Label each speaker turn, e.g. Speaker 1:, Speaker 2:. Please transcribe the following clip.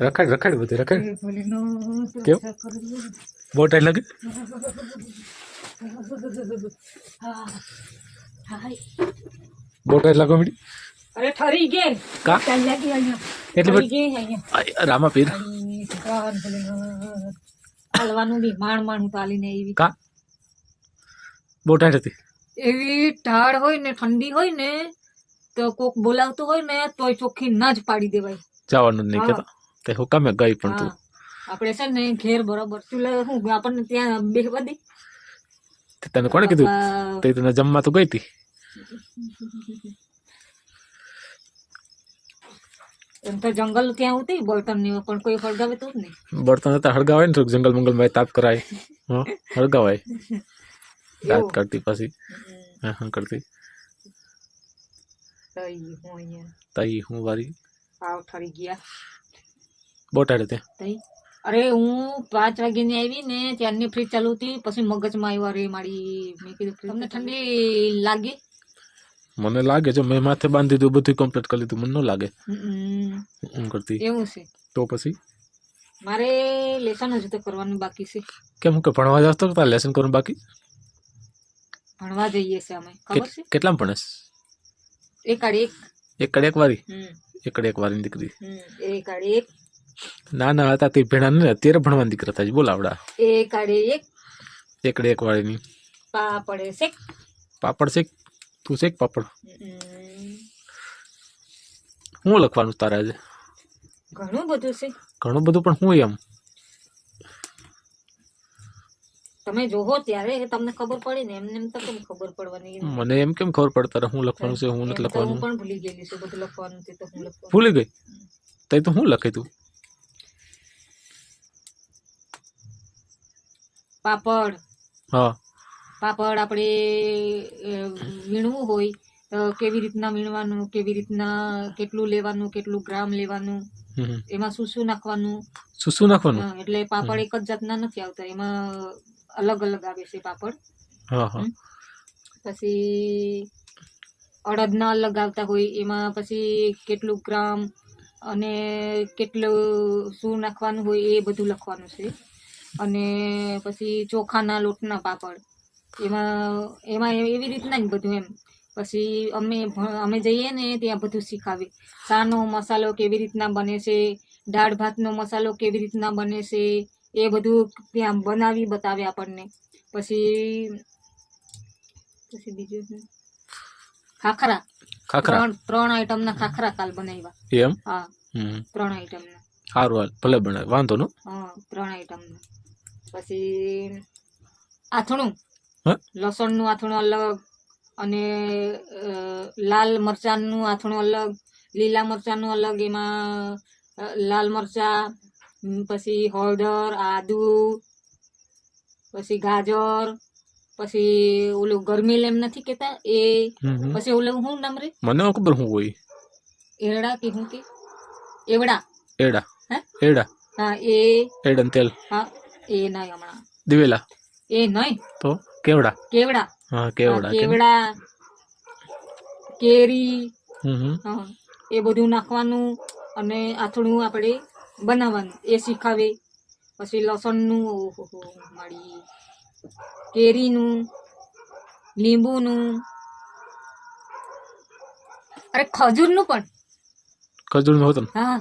Speaker 1: રખાડ રખાડ બધું રખાડ.
Speaker 2: કરો.
Speaker 1: બહુ ટાઈમ લાગે? બહુ ટાઈમ લાગો મીડી?
Speaker 2: અરે ઠરી ગે
Speaker 1: કા?
Speaker 2: ચાલ લાગી અહીંયા.
Speaker 1: એટલી બધી
Speaker 2: ગે અહીંયા.
Speaker 1: આય, રામા પીર.
Speaker 2: અહીં ભગવાન ભોલેનાથ. હાલવાનું બી માણ માણ ચાલીને એવી.
Speaker 1: કા? બહુ હતી
Speaker 2: એવી ઢાળ હોય ને ઠંડી હોય ને તો કોક બોલાવતું હોય ને તોય ચોખ્ખી ના જ પાડી દેવાય
Speaker 1: જવાનું જ નહીં
Speaker 2: હા.
Speaker 1: કેતા તે હુકામે ગઈ પણ તું
Speaker 2: હા આપણે છે ને ઘેર બરોબર ચૂલા હું આપણને ત્યાં બેહવા દે
Speaker 1: તે તને કોણે કીધું
Speaker 2: બાપા,
Speaker 1: તે તને જમવા તો ગઈ હતી
Speaker 2: એમ તો જંગલ ત્યાં ઉતી બળતણની પણ કોઈ ફળગાવે તો જ નહીં.
Speaker 1: બળતણ હતા હળગાવાય ને થોડુંક જંગલ મંગલમાં તાપ કરાય. હા હળગાવાય. દાંત
Speaker 2: એવું.
Speaker 1: કાઢતી પછી.
Speaker 2: હમ,
Speaker 1: હા હા કરતી.
Speaker 2: તો ઈ હું અહીંયા
Speaker 1: તઈ હું વારી
Speaker 2: પાવ ઠરી ગયા
Speaker 1: બહુ ટાઈટ હતી
Speaker 2: તઈ અરે હું પાંચ વાગે ની આવી ને ત્યારની ફ્રીજ ચાલુ હતી પછી મગજમાં આવ્યો અરે મારી મેં કીધું fridge તમને ઠંડી લાગી
Speaker 1: મને લાગે જો મેં માથે બાંધી દીધું બધું કમ્પ્લીટ કરી લીધું મને ન લાગે
Speaker 2: હમ,
Speaker 1: હું કરતી
Speaker 2: એવું છે
Speaker 1: તો પછી
Speaker 2: મારે લેસન હજુ તો કરવાનું બાકી છે
Speaker 1: કેમ હું કે ભણવા જાવ તો તારે લેસન કરવાનું બાકી?
Speaker 2: ભણવા જઈએ છે અમે ખબર છે?
Speaker 1: કેટ- કેટલામાં ભણેસ?
Speaker 2: એક આડી એક.
Speaker 1: એક કડ એક વારી
Speaker 2: હમ,
Speaker 1: એક વારી દીકરી.
Speaker 2: એક
Speaker 1: ના ના હતા તે ભેણા ને અત્યારે ભણવાની દીકરા થાય બોલ આવડા.
Speaker 2: એક
Speaker 1: એકડે એક. વાળીની
Speaker 2: પા પડે છે
Speaker 1: પાપડ શેક. તું શેક પાપડ? હું લખવાનું તારા આજે?
Speaker 2: ઘણું બધું છે.
Speaker 1: ઘણું બધું પણ હું એમ?
Speaker 2: તમે જોવો ત્યારે તમને ખબર પડે ને એમને એમ તો કેમ ખબર પડવાની?
Speaker 1: મને એમ કેમ ખબર પડતા હું લખવાનું છે હું નથી
Speaker 2: હું
Speaker 1: લખવાનું?
Speaker 2: પણ ભૂલી ગયેલી છું બધું લખવાનું છે તો હું લખવાનું.
Speaker 1: ભૂલી ગઈ? તે તો હું લખે તું
Speaker 2: પાપડ.
Speaker 1: હા.
Speaker 2: પાપડ આપણે વીણવું હોય તો કેવી રીતના વીણવાનું કેવી રીતના કેટલું લેવાનું કેટલું ગ્રામ લેવાનું. એમાં શું શું નાખવાનું?
Speaker 1: શું શું નાખવાનું?
Speaker 2: એટલે પાપડ એક જ જાતના નથી આવતા એમાં અલગ અલગ આવે છે પાપડ. પછી અડદના અલગ આવતા હોય એમાં પછી કેટલું ગ્રામ અને કેટલું શું નાખવાનું હોય એ બધું લખવાનું છે. અને પછી ચોખાના લોટના પાપડ. એમાં એમાં એવી રીતના જ બધું એમ. પછી અમે અમે જઈએ ને ત્યાં બધું શીખાવે શાનો મસાલો કેવી રીતના બને છે? દાળ ભાતનો મસાલો કેવી રીતના બને છે? એ બધું ત્યાં બનાવી બતાવે આપણને. પછી પછી બીજું ખાખરા.
Speaker 1: ખાખરા.
Speaker 2: ત્રણ આઈટમના ખાખરા કાલ બનાવ્યા.
Speaker 1: એમ?
Speaker 2: હા. ત્રણ આઈટમના
Speaker 1: સારું હાલ ભલે બનાવે વાંધો નો.
Speaker 2: હા ત્રણ આઈટમના પછી આથણું? લસણનું આથણું અલગ અને લાલ મરચાંનું આથણું અલગ લીલા મરચાંનું અલગ એમાં લાલ મરચાં પછી હળદર આદુ પછી ગાજર પછી ઓલું ગરમી એમ નથી કેતા એ. પછી ઓલું શું નામ રે?
Speaker 1: મને ખબર હું હોય.
Speaker 2: એરડા કે શું કે? એવડા.
Speaker 1: એડા
Speaker 2: હે?
Speaker 1: એડા
Speaker 2: હા એ.
Speaker 1: એડન તેલ.
Speaker 2: હા એ નહીં હમણાં.
Speaker 1: દિવેલા.
Speaker 2: એ નહીં?
Speaker 1: તો કેવડા?
Speaker 2: કેવડા.
Speaker 1: હા કેવડા
Speaker 2: કેવડા કેરી.
Speaker 1: હમ હમ.
Speaker 2: એ બધું નાખવાનું અને આથણું આપણે બનાવવાનું. એ શીખાવે. પછી લસણનું ઓહો મળી. કેરીનું લીંબુનું. અરે ખજૂરનું પણ.
Speaker 1: ખજૂરનું હતું
Speaker 2: હા.